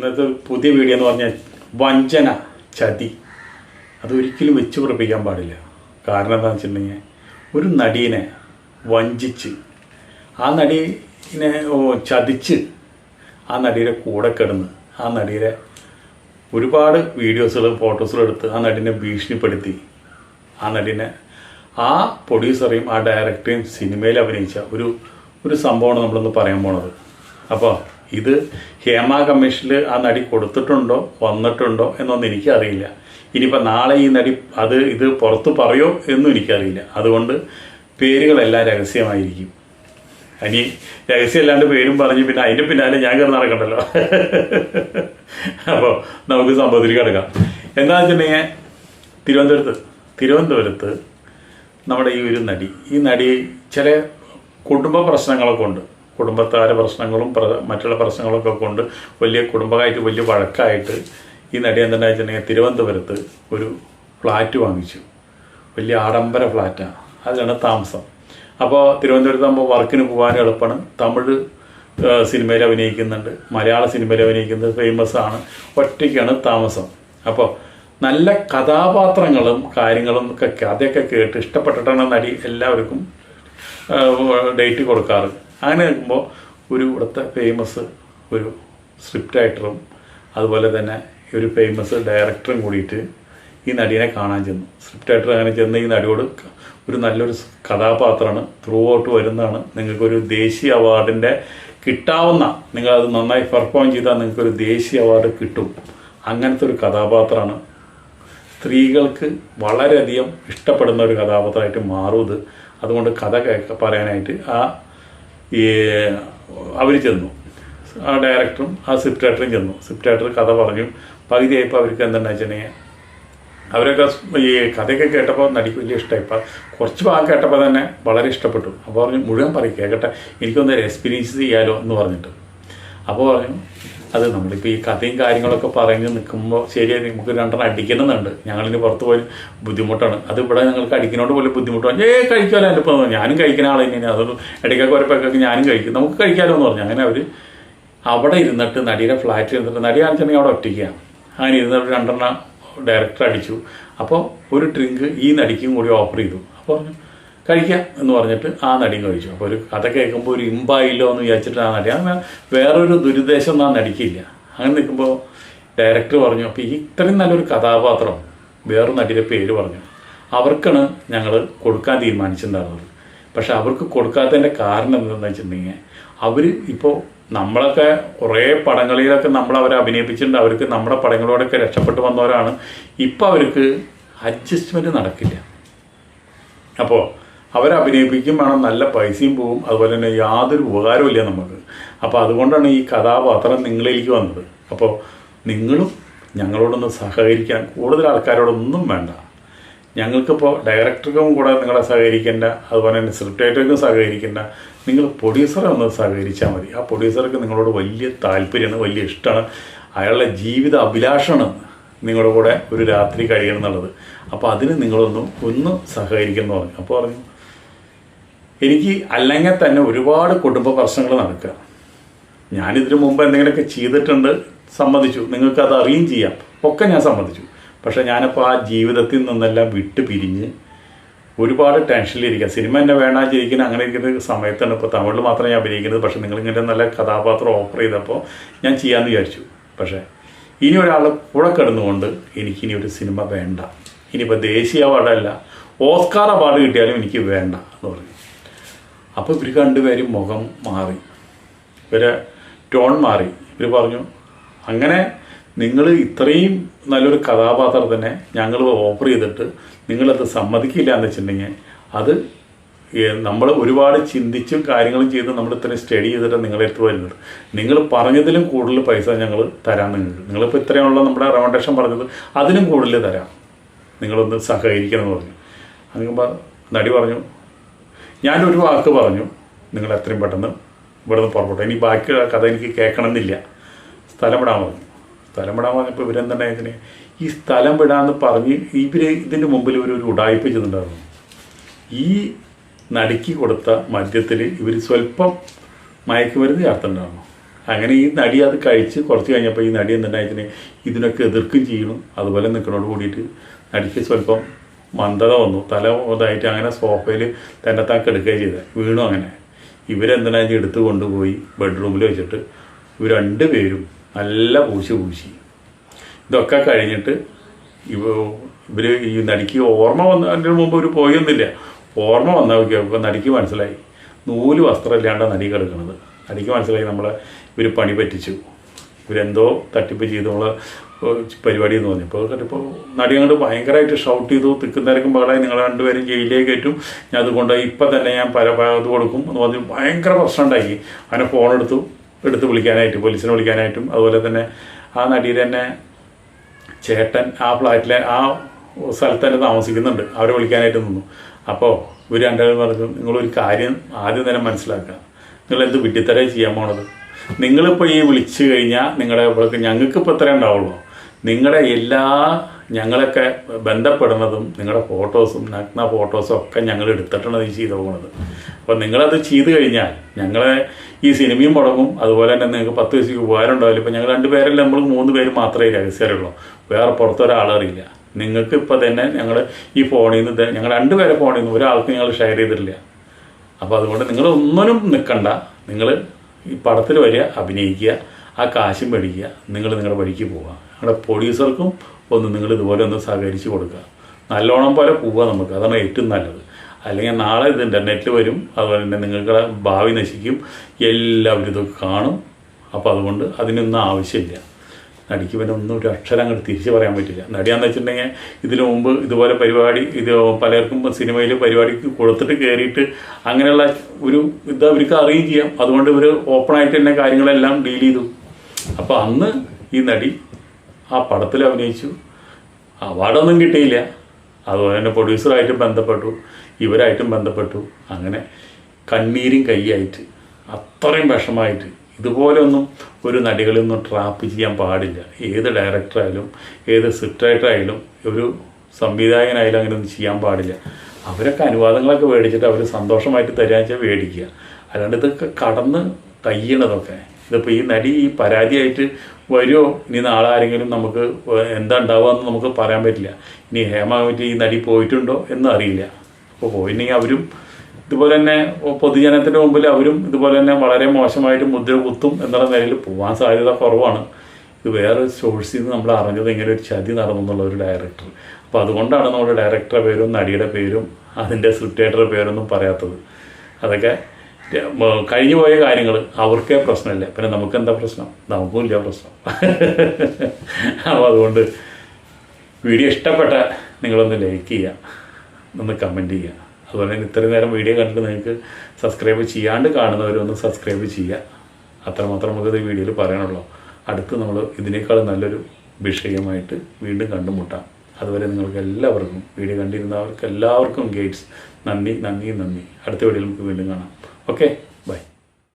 ഇന്നത്തെ പുതിയ വീഡിയോ എന്ന് പറഞ്ഞാൽ വഞ്ചന ചതി. അതൊരിക്കലും വെച്ച് ഉറപ്പിക്കാൻ പാടില്ല. കാരണം എന്താണെന്ന് വെച്ചിട്ടുണ്ടെങ്കിൽ ഒരു നടീനെ വഞ്ചിച്ച് ആ നടീനെ ചതിച്ച് ആ നടിയുടെ കൂടെ കിടന്ന് ആ നടിയുടെ ഒരുപാട് വീഡിയോസുകൾ ഫോട്ടോസുകൾ എടുത്ത് ആ നടിനെ ഭീഷണിപ്പെടുത്തി. ആ നടിനെ ആ പ്രൊഡ്യൂസറെയും ആ ഡയറക്ടറെയും സിനിമയിൽ അഭിനയിച്ച ഒരു ഒരു സംഭവമാണ് നമ്മളൊന്ന് പറയാൻ പോണത്. അപ്പോൾ ഇത് ഹേമ കമ്മീഷനിൽ ആ നടി കൊടുത്തിട്ടുണ്ടോ വന്നിട്ടുണ്ടോ എന്നൊന്നും എനിക്കറിയില്ല. ഇനിയിപ്പോൾ നാളെ ഈ നടി അത് ഇത് പുറത്ത് പറയോ എന്നും എനിക്കറിയില്ല. അതുകൊണ്ട് പേരുകളെല്ലാം രഹസ്യമായിരിക്കും. ഇനി രഹസ്യമല്ലാണ്ട് പേരും പറഞ്ഞ് പിന്നെ അതിന്റെ പിന്നാലെ ഞാൻ കയറി നടക്കണ്ടല്ലോ. അപ്പോൾ നമുക്ക് സംഭവത്തിൽ കിടക്കാം. എന്താണെന്ന് വെച്ചിട്ടുണ്ടെങ്കിൽ തിരുവനന്തപുരത്ത് തിരുവനന്തപുരത്ത് നമ്മുടെ ഈ ഒരു നടി ഈ നടി ചില കുടുംബ പ്രശ്നങ്ങളൊക്കെ ഉണ്ട്. കുടുംബത്താര പ്രശ്നങ്ങളും പ്ര- മറ്റുള്ള പ്രശ്നങ്ങളൊക്കെ കൊണ്ട് വലിയ കുടുംബമായിട്ട് വലിയ വഴക്കായിട്ട് ഈ നടി എന്താ വെച്ചിട്ടുണ്ടെങ്കിൽ തിരുവനന്തപുരത്ത് ഒരു ഫ്ലാറ്റ് വാങ്ങിച്ചു. വലിയ ആഡംബര ഫ്ലാറ്റാണ് അതിലാണ് താമസം. അപ്പോൾ തിരുവനന്തപുരത്ത് നമ്മൾ വർക്കിന് പോകാൻ എളുപ്പമാണ്. തമിഴ് സിനിമയിൽ അഭിനയിക്കുന്നുണ്ട്. മലയാള സിനിമയിൽ അഭിനയിക്കുന്നത് ഫേമസ് ആണ്. ഒറ്റയ്ക്കാണ് താമസം. അപ്പോൾ നല്ല കഥാപാത്രങ്ങളും കാര്യങ്ങളും ഒക്കെ കഥയൊക്കെ കേട്ട് ഇഷ്ടപ്പെട്ടിട്ടാണ് നടി എല്ലാവർക്കും ഡേറ്റ് കൊടുക്കാറ്. അങ്ങനെ നിൽക്കുമ്പോൾ ഒരു ഇവിടുത്തെ ഫേമസ് ഒരു സ്ക്രിപ്റ്റ് റൈറ്ററും അതുപോലെ തന്നെ ഒരു ഫേമസ് ഡയറക്ടറും കൂടിയിട്ട് ഈ നടിയെ കാണാൻ ചെന്നു. സ്ക്രിപ്റ്റ് റൈറ്റർ അങ്ങനെ ചെന്ന് ഈ നടിയോട് ഒരു നല്ലൊരു കഥാപാത്രമാണ്. ത്രൂ ഔട്ട് വരുന്നതാണ്. നിങ്ങൾക്കൊരു ദേശീയ അവാർഡിന്റെ കിട്ടാവുന്ന നിങ്ങളത് നന്നായി പെർഫോം ചെയ്താൽ നിങ്ങൾക്കൊരു ദേശീയ അവാർഡ് കിട്ടും. അങ്ങനത്തെ ഒരു കഥാപാത്രമാണ്. സ്ത്രീകൾക്ക് വളരെയധികം ഇഷ്ടപ്പെടുന്ന ഒരു കഥാപാത്രമായിട്ട് മാറും അതുകൊണ്ട് കഥ പറയാനായിട്ട് ആ ഈ അവർ ചെന്നു. ആ ഡയറക്ടറും ആ സ്ക്രിപ്റ്റ് റൈറ്ററും ചെന്നു. സ്ക്രിപ്റ്റ് റൈറ്റർ കഥ പറഞ്ഞു പകുതിയായപ്പോൾ അവർക്ക് എന്താണെന്ന് വെച്ചിട്ടുണ്ടെങ്കിൽ അവരൊക്കെ ഈ കഥയൊക്കെ കേട്ടപ്പോൾ നടിക്ക് വലിയ ഇഷ്ടമായി കുറച്ച് ഭാഗം കേട്ടപ്പോൾ തന്നെ വളരെ ഇഷ്ടപ്പെട്ടു. അപ്പോൾ പറഞ്ഞു മുഴുവൻ പറയും കേൾക്കട്ടെ എനിക്കൊന്ന് എക്സ്പീരിയൻസ് ചെയ്യാലോ എന്ന് പറഞ്ഞിട്ട്. അപ്പോൾ പറഞ്ഞു അത് നമ്മളിപ്പോൾ ഈ കഥയും കാര്യങ്ങളൊക്കെ പറഞ്ഞ് നിൽക്കുമ്പോൾ ശരിയായി നമുക്ക് രണ്ടെണ്ണം അടിക്കണമെന്നുണ്ട് ഞങ്ങളിന് പുറത്ത് പോയി ബുദ്ധിമുട്ടാണ്. അത് ഇവിടെ ഞങ്ങൾക്ക് അടിക്കുന്നതുകൊണ്ട് പോലും ബുദ്ധിമുട്ടാണ് ഏ കഴിക്കാമല്ലോ എന്റെ ഇപ്പോൾ ഞാനും കഴിക്കുന്ന ആൾ തന്നെയാണ്. അതൊരു ഇടയ്ക്കൊക്കെ ഒരപ്പൊക്കെ ഞാനും കഴിക്കും. നമുക്ക് കഴിക്കാമല്ലോ എന്ന് പറഞ്ഞു. അങ്ങനെ അവർ അവിടെ ഇരുന്നിട്ട് നടിയുടെ ഫ്ലാറ്റിൽ ഇരുന്നിട്ട് നടി കാണിച്ചിട്ടുണ്ടെങ്കിൽ അവിടെ ഒറ്റയ്ക്കാണ് അങ്ങനെ ഇരുന്നിട്ട് രണ്ടെണ്ണം ഡയറക്ടർ അടിച്ചു. അപ്പോൾ ഒരു ഡ്രിങ്ക് ഈ നടിക്കും കൂടി ഓഫർ ചെയ്തു. അപ്പോൾ പറഞ്ഞു കഴിക്കാം എന്ന് പറഞ്ഞിട്ട് ആ നടിയും കഴിച്ചു. അപ്പോൾ ഒരു കഥ കേൾക്കുമ്പോൾ ഒരു ഇമ്പായില്ലോ എന്ന് വിചാരിച്ചിട്ട് ആ നടി. അങ്ങനെ വേറൊരു ദുരുദ്ദേശം ആ നടിക്കില്ല. അങ്ങനെ നിൽക്കുമ്പോൾ ഡയറക്ടർ പറഞ്ഞു അപ്പോൾ ഈ ഇത്രയും നല്ലൊരു കഥാപാത്രം വേറൊരു നടിയുടെ പേര് പറഞ്ഞു അവർക്കാണ് ഞങ്ങൾ കൊടുക്കാൻ തീരുമാനിച്ചിട്ടുണ്ടായിരുന്നത്. പക്ഷെ അവർക്ക് കൊടുക്കാത്തതിന്റെ കാരണം എന്താണെന്ന് വെച്ചിട്ടുണ്ടെങ്കിൽ അവർ ഇപ്പോൾ നമ്മളൊക്കെ കുറേ പടങ്ങളിലൊക്കെ നമ്മൾ അവരെ അഭിനയിപ്പിച്ചിട്ടുണ്ട്. അവർക്ക് നമ്മുടെ പടങ്ങളോടൊക്കെ രക്ഷപ്പെട്ടു വന്നവരാണ്. ഇപ്പോൾ അവർക്ക് അഡ്ജസ്റ്റ്മെന്റ് നടക്കില്ല. അപ്പോൾ അവരെ അഭിനയിപ്പിക്കും വേണം നല്ല പൈസയും പോവും. അതുപോലെ തന്നെ യാതൊരു ഉപകാരവും ഇല്ല നമുക്ക്. അപ്പോൾ അതുകൊണ്ടാണ് ഈ കഥാപാത്രം നിങ്ങളിലേക്ക് വന്നത്. അപ്പോൾ നിങ്ങളും ഞങ്ങളോടൊന്ന് സഹകരിക്കാൻ കൂടുതൽ ആൾക്കാരോടൊന്നും വേണ്ട. ഞങ്ങൾക്കിപ്പോൾ ഡയറക്ടർക്കും കൂടെ നിങ്ങളെ സഹകരിക്കേണ്ട അതുപോലെ തന്നെ സ്ക്രിപ്റ്റ് റൈറ്റർക്കും സഹകരിക്കേണ്ട. നിങ്ങൾ പ്രൊഡ്യൂസറെ ഒന്ന് സഹകരിച്ചാൽ മതി. ആ പ്രൊഡ്യൂസർക്ക് നിങ്ങളോട് വലിയ താല്പര്യമാണ് വലിയ ഇഷ്ടമാണ്. അയാളുടെ ജീവിത അഭിലാഷമാണ് നിങ്ങളുടെ കൂടെ ഒരു രാത്രി കഴിയണം എന്നുള്ളത്. അപ്പോൾ അതിന് നിങ്ങളൊന്നും ഒന്ന് സഹകരിക്കുന്നു പറഞ്ഞു. അപ്പോൾ പറഞ്ഞു എനിക്ക് അല്ലെങ്കിൽ തന്നെ ഒരുപാട് കുടുംബ പ്രശ്നങ്ങൾ നടക്കുക. ഞാനിതിനു മുമ്പ് എന്തെങ്കിലുമൊക്കെ ചെയ്തിട്ടുണ്ട് സമ്മതിച്ചു. നിങ്ങൾക്ക് അത് അറിയും ചെയ്യാം. ഒക്കെ ഞാൻ സമ്മതിച്ചു. പക്ഷേ ഞാനിപ്പോൾ ആ ജീവിതത്തിൽ നിന്നെല്ലാം വിട്ട് പിരിഞ്ഞ് ഒരുപാട് ടെൻഷനിലിരിക്കുക സിനിമ എന്നെ വേണ്ടാതിരിക്കുന്ന അങ്ങനെ ഇരിക്കുന്ന സമയത്താണ് ഇപ്പോൾ തമിഴിൽ മാത്രമേ ഞാൻ അഭിനയിക്കുന്നത്. പക്ഷേ നിങ്ങളിങ്ങനെ നല്ല കഥാപാത്രം ഓഫർ ചെയ്തപ്പോൾ ഞാൻ ചെയ്യാമെന്ന് വിചാരിച്ചു. പക്ഷേ ഇനി ഒരാളുടെ കൂടെ കിടന്നുകൊണ്ട് എനിക്കിനി ഒരു സിനിമ വേണ്ട. ഇനിയിപ്പോൾ ദേശീയ അവാർഡല്ല ഓസ്കാർ അവാർഡ് കിട്ടിയാലും എനിക്ക് വേണ്ട എന്ന് പറഞ്ഞു. അപ്പോൾ ഇവർ രണ്ടുപേരും മുഖം മാറി. ഇവരെ ടോൺ മാറി. ഇവർ പറഞ്ഞു അങ്ങനെ നിങ്ങൾ ഇത്രയും നല്ലൊരു കഥാപാത്രത്തിനെ ഞങ്ങൾ ഓഫർ ചെയ്തിട്ട് നിങ്ങളത് സമ്മതിക്കില്ല എന്ന് വെച്ചിട്ടുണ്ടെങ്കിൽ അത് നമ്മൾ ഒരുപാട് ചിന്തിച്ചും കാര്യങ്ങളും ചെയ്ത് നമ്മൾ ഇത്രയും സ്റ്റഡി ചെയ്തിട്ട് നിങ്ങളുടെ അടുത്ത് വരുന്നത്. നിങ്ങൾ പറഞ്ഞതിലും കൂടുതൽ പൈസ ഞങ്ങൾ തരാൻ നിങ്ങൾക്ക് നിങ്ങളിപ്പോൾ ഇത്രയുള്ള നമ്മുടെ റെക്കമെൻഡേഷൻ പറഞ്ഞത്. അതിലും കൂടുതൽ തരാം. നിങ്ങളൊന്ന് സഹകരിക്കണം എന്ന് പറഞ്ഞു. അങ്ങനെ നടി പറഞ്ഞു ഞാനൊരു വാക്ക് പറഞ്ഞു. നിങ്ങൾ എത്രയും പെട്ടെന്ന് ഇവിടെ നിന്ന് പുറപ്പെട്ടു. ഇനി ബാക്കി കഥ എനിക്ക് കേൾക്കണമെന്നില്ല. സ്ഥലം വിടാൻ പറഞ്ഞു. സ്ഥലം വിടാൻ പറഞ്ഞപ്പോൾ ഇവരെന്തുണ്ടായതിന് ഈ സ്ഥലം വിടാമെന്ന് പറഞ്ഞ് ഇവർ ഇതിന്റെ മുമ്പിൽ ഇവർ ഒരു ഉടായ്പ ചെയ്തിട്ടുണ്ടായിരുന്നു. ഈ നടുക്കി കൊടുത്ത മദ്യത്തിൽ ഇവർ സ്വല്പം മയക്കുമരുന്ന് ചേർത്തിട്ടുണ്ടായിരുന്നു. അങ്ങനെ ഈ നടി അത് കഴിച്ച് കുറച്ച് കഴിഞ്ഞപ്പോൾ ഈ നടി എന്തുണ്ടായതിന് ഇതിനൊക്കെ എതിർക്കും ചെയ്യണം അതുപോലെ നിൽക്കണോട് കൂടിയിട്ട് നടിക്ക് സ്വല്പം മന്ദത വന്നു. തല ഇതായിട്ട് അങ്ങനെ സോഫയിൽ തന്നെ താൻ കെടുക്കുകയും ചെയ്തത് വീണു അങ്ങനെ. ഇവരെന്തിനാ എടുത്ത് കൊണ്ടുപോയി ബെഡ്റൂമിൽ വെച്ചിട്ട്? ഇവർ രണ്ടുപേരും നല്ല പൂശി പൂശി. ഇതൊക്കെ കഴിഞ്ഞിട്ട് ഇവ ഇവർ ഈ നടിക്ക് ഓർമ്മ വന്നതിന് മുമ്പ് ഒരു പോയൊന്നുമില്ല. ഓർമ്മ വന്ന നോക്കിയപ്പോൾ നടിക്ക് മനസ്സിലായി. നൂൽ വസ്ത്രമില്ലാണ്ടാണ് നടി കിടക്കുന്നത് നടിക്ക് മനസ്സിലായി നമ്മളെ ഇവർ പണി പറ്റിച്ചു. ഇവരെന്തോ തട്ടിപ്പ് ചെയ്തു. നമ്മളെ പരിപാടി എന്ന് പറഞ്ഞു ഇപ്പോൾ ഇപ്പോൾ നടി അങ്ങോട്ട് ഭയങ്കരമായിട്ട് ഷൗട്ട് ചെയ്തു തിക്കുന്നേരക്കും പകളായി നിങ്ങൾ രണ്ടുപേരും ജയിലിലേക്ക് കയറ്റും. ഞാൻ അതുകൊണ്ട് ഇപ്പം തന്നെ ഞാൻ പല ഭാഗത്ത് കൊടുക്കും. എന്ന് പറഞ്ഞ് ഭയങ്കര പ്രശ്നം ഉണ്ടാക്കി അങ്ങനെ ഫോൺ എടുത്തു എടുത്ത് വിളിക്കാനായിട്ട് പോലീസിനെ വിളിക്കാനായിട്ടും. അതുപോലെ തന്നെ ആ നടിയുടെ തന്നെ ചേട്ടൻ ആ ഫ്ലാറ്റിലെ ആ സ്ഥലത്ത് തന്നെ താമസിക്കുന്നുണ്ട്. അവരെ വിളിക്കാനായിട്ട് നിന്നു. അപ്പോൾ ഇവർ രണ്ടുപേരും പറഞ്ഞു നിങ്ങളൊരു കാര്യം ആദ്യം തന്നെ മനസ്സിലാക്കുക. നിങ്ങൾ എന്ത് വിഡ്ഢിത്തരേ ചെയ്യാൻ പോണത്? നിങ്ങളിപ്പോൾ ഈ വിളിച്ചു കഴിഞ്ഞാൽ നിങ്ങളുടെ ഇവർക്ക് ഞങ്ങൾക്ക് ഇത്രേ ഉണ്ടാവുള്ളൂ. നിങ്ങളുടെ എല്ലാ ഞങ്ങളൊക്കെ ബന്ധപ്പെടുന്നതും നിങ്ങളുടെ ഫോട്ടോസും നഗ്ന ഫോട്ടോസും ഒക്കെ ഞങ്ങൾ എടുത്തിട്ടാണ് ഈ ചെയ്തു പോകുന്നത് അപ്പോൾ നിങ്ങളത് ചെയ്തു കഴിഞ്ഞാൽ ഞങ്ങളെ ഈ സിനിമയും മുടങ്ങും. അതുപോലെ തന്നെ നിങ്ങൾക്ക് പത്ത് പൈസയ്ക്ക് ഉപകാരം ഉണ്ടാവില്ല. ഇപ്പം ഞങ്ങൾ രണ്ട് പേരല്ല നമ്മൾ മൂന്ന് പേര് മാത്രമേ രഹസ്യമുള്ളൂ വേറെ പുറത്തൊരാളറിയില്ല നിങ്ങൾക്ക് ഇപ്പോൾ തന്നെ ഞങ്ങൾ ഈ ഫോണിൽ നിന്ന് ഞങ്ങൾ രണ്ട് പേരെ ഫോണിൽ നിന്ന് ഒരാൾക്ക് ഞങ്ങൾ ഷെയർ ചെയ്തിട്ടില്ല. അപ്പോൾ അതുകൊണ്ട് നിങ്ങൾ ഒന്നിനും നിൽക്കണ്ട. നിങ്ങൾ ഈ പടത്തിൽ വരിക അഭിനയിക്കുക ആ കാശും മേടിക്കുക. നിങ്ങൾ നിങ്ങളുടെ വഴിക്ക് പോവുക. നിങ്ങളുടെ പ്രൊഡ്യൂസർക്കും ഒന്ന് നിങ്ങൾ ഇതുപോലെ ഒന്ന് സഹകരിച്ച് കൊടുക്കുക. നല്ലോണം പോലെ പോവുക നമുക്ക്. അതാണ് ഏറ്റവും നല്ലത്. അല്ലെങ്കിൽ നാളെ ഇത് ഇന്റർനെറ്റിൽ വരും. അതുപോലെ തന്നെ നിങ്ങളുടെ ഭാവി നശിക്കും. എല്ലാവരും ഇതൊക്കെ കാണും. അപ്പോൾ അതുകൊണ്ട് അതിനൊന്നും ആവശ്യമില്ല. നടിക്ക് പിന്നെ ഒന്നും ഒരു അക്ഷരം അങ്ങോട്ട് തിരിച്ച് പറയാൻ പറ്റില്ല. നടിയാന്ന് വെച്ചിട്ടുണ്ടെങ്കിൽ ഇതിനു മുമ്പ് ഇതുപോലെ പരിപാടി ഇത് പലർക്കും സിനിമയിൽ പരിപാടിക്ക് കൊടുത്തിട്ട് കയറിയിട്ട് അങ്ങനെയുള്ള ഒരു ഇത് അവർക്ക് അറിയുകയും ചെയ്യാം. അതുകൊണ്ട് ഇവർ ഓപ്പണായിട്ട് തന്നെ കാര്യങ്ങളെല്ലാം ഡീൽ ചെയ്തു. അപ്പോൾ അന്ന് ഈ നടി ആ പടത്തിൽ അഭിനയിച്ചു. അവാർഡൊന്നും കിട്ടിയില്ല. അതുപോലെ തന്നെ പ്രൊഡ്യൂസറായിട്ടും ബന്ധപ്പെട്ടു. ഇവരായിട്ടും ബന്ധപ്പെട്ടു. അങ്ങനെ കണ്ണീരും കൈയായിട്ട് അത്രയും വിഷമായിട്ട് ഇതുപോലൊന്നും ഒരു നടികളൊന്നും ട്രാപ്പ് ചെയ്യാൻ പാടില്ല. ഏത് ഡയറക്ടറായാലും ഏത് സ്ക്രിപ്റ്റ് റൈറ്ററായാലും ഒരു സംവിധായകനായാലും അങ്ങനെയൊന്നും ചെയ്യാൻ പാടില്ല. അവരൊക്കെ അനുവാദങ്ങളൊക്കെ മേടിച്ചിട്ട് അവർ സന്തോഷമായിട്ട് തരാച്ചാൽ മേടിക്കുക. അല്ലാണ്ട് ഇതൊക്കെ കടന്ന് കയ്യണതൊക്കെ ഇതിപ്പോൾ ഈ നടി ഈ പരാതിയായിട്ട് വരുമോ ഇനി നാളെ ആരെങ്കിലും നമുക്ക് എന്താ ഉണ്ടാവുക എന്ന് നമുക്ക് പറയാൻ പറ്റില്ല. ഇനി ഹേമ കമ്മിറ്റി ഈ നടി പോയിട്ടുണ്ടോ എന്നും അറിയില്ല. അപ്പോൾ പോയിട്ടുണ്ടെങ്കിൽ അവരും ഇതുപോലെ തന്നെ പൊതുജനത്തിന്റെ മുമ്പിൽ അവരും ഇതുപോലെ തന്നെ വളരെ മോശമായിട്ട് മുദ്ര കുത്തും എന്നുള്ള നിലയിൽ പോകാൻ സാധ്യത കുറവാണ്. ഇത് വേറെ സോഴ്സിൽ നിന്ന് നമ്മൾ അറിഞ്ഞത് ഇങ്ങനെ ഒരു ചതി നടന്നു എന്നുള്ള ഒരു ഡയറക്ടർ അപ്പോൾ അതുകൊണ്ടാണ് നമ്മുടെ ഡയറക്ടറുടെ പേരും നടിയുടെ പേരും അതിന്റെ സ്ക്രിപ്റ്റേറ്ററുടെ പേരൊന്നും പറയാത്തത്. അതൊക്കെ കഴിഞ്ഞു പോയ കാര്യങ്ങൾ അവർക്കേ പ്രശ്നമില്ല. പിന്നെ നമുക്ക് എന്താ പ്രശ്നം? നമുക്കും ഇല്ല പ്രശ്നം. അപ്പോൾ അതുകൊണ്ട് വീഡിയോ ഇഷ്ടപ്പെട്ട നിങ്ങളൊന്ന് ലൈക്ക് ചെയ്യുക ഒന്ന് കമന്റ് ചെയ്യുക അതുപോലെ തന്നെ ഇത്രയും നേരം വീഡിയോ കണ്ടിട്ട് നിങ്ങൾക്ക് സബ്സ്ക്രൈബ് ചെയ്യാണ്ട് കാണുന്നവരൊന്ന് സബ്സ്ക്രൈബ് ചെയ്യുക അത്രമാത്രം നമുക്കിത് വീഡിയോയിൽ പറയാനുള്ളൂ. അടുത്ത് നമ്മൾ ഇതിനേക്കാൾ നല്ലൊരു വിഷയമായിട്ട് വീണ്ടും കണ്ടുമുട്ടാം. അതുവരെ നിങ്ങൾക്ക് എല്ലാവർക്കും വീഡിയോ കണ്ടിരുന്നവർക്ക് എല്ലാവർക്കും ഗേറ്റ്സ് നന്ദി നന്ദി നന്ദി. അടുത്ത വീഡിയോയിൽ നമുക്ക് വീണ്ടും കാണാം. Okay.